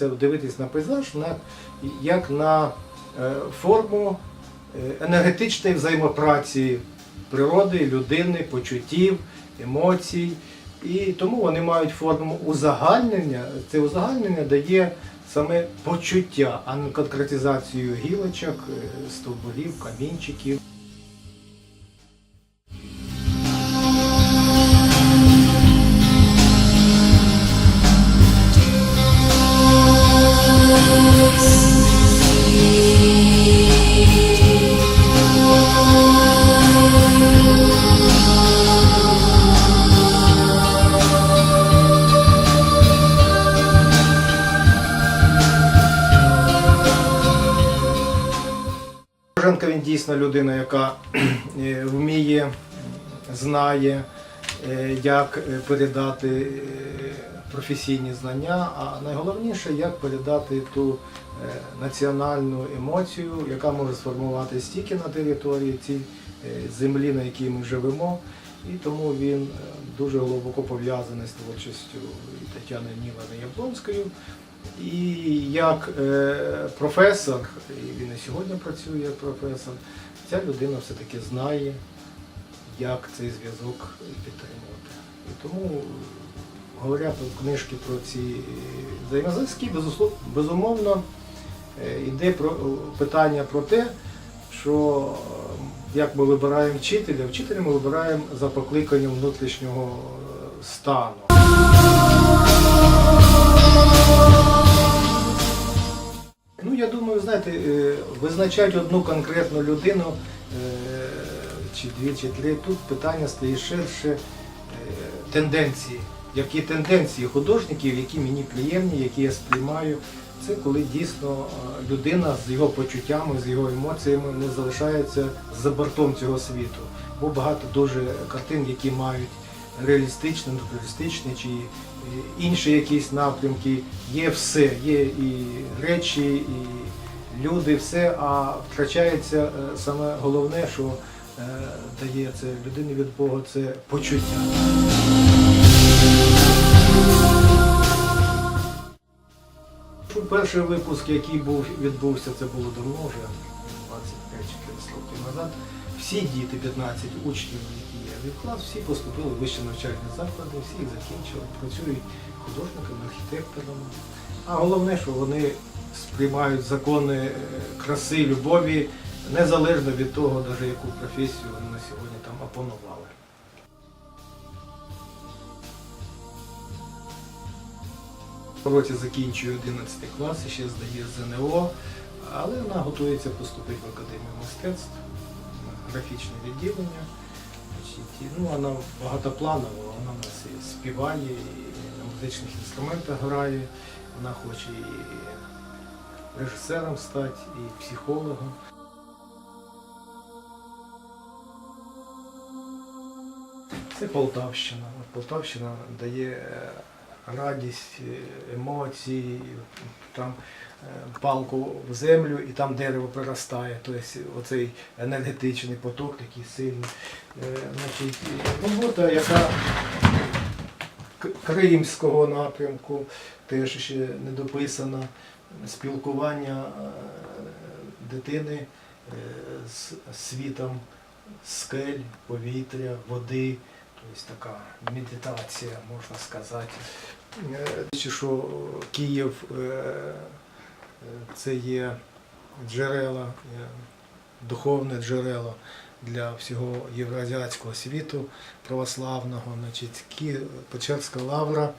намагаюся дивитись на пейзаж на, як на е, форму е, енергетичної взаємопраці природи, людини, почуттів, емоцій. І тому вони мають форму узагальнення. Це узагальнення дає саме почуття, а не конкретизацію гілочок, е, стовбурів, камінчиків. Боженко він дійсно людина, яка е, вміє, знає, е, як е, передати професійні знання, а найголовніше, як передати ту національну емоцію, яка може сформуватися тільки на території цій землі, на якій ми живемо. І тому він дуже глибоко пов'язаний з творчістю і Тетяни Нілани Яблонської. І як е, професор, і він і сьогодні працює як професор, ця людина все-таки знає, як цей зв'язок підтримувати. І тому, е, говорять в книжки про ці взаємозв'язки, безумовно, е, йде про, питання про те, що е, як ми вибираємо вчителя, вчителя ми вибираємо за покликанням внутрішнього е, стану. Знаєте, е, визначати одну конкретну людину, е, чи дві, чи три, тут питання стоїть ширше е, тенденції. Які тенденції художників, які мені приємні, які я сприймаю, це коли дійсно людина з його почуттями, з його емоціями не залишається за бортом цього світу. Бо багато дуже картин, які мають реалістичні, натуралістичні чи інші якісь напрямки. Є все, є і речі, і люди, все, а втрачається е, саме головне, що е, дає це людині від Бога, це почуття. Перший випуск, який був, відбувся, це було давно вже, 25 чи 30 років назад. Всі діти, 15 учнів, які є від клас, всі поступили в вищі навчальні заклади, всі їх закінчили, працюють художниками, архітекторами. А головне, що вони сприймають закони е, краси, любові, незалежно від того, навіть яку професію вони на сьогодні там опанували. В році закінчує 11 клас, ще здає ЗНО, але вона готується поступити в Академію мистецтв, графічне відділення. Ну, вона багатопланова, вона у нас і співає, і на музичних інструментах грає, вона хоче і режисером стати, і психологом. Це Полтавщина. Полтавщина дає е, радість, е, емоції, там е, палку в землю і там дерево приростає. Тобто оцей енергетичний поток такий сильний. Значить, робота, яка Кримського напрямку теж ще не дописана. Спілкування е, дитини е, з світом скель, повітря, води. Тобто така медитація, можна сказати. Е, Що Київ це є джерела, духовне джерело для всього євроазіатського світу православного, значить, Печерська лавра.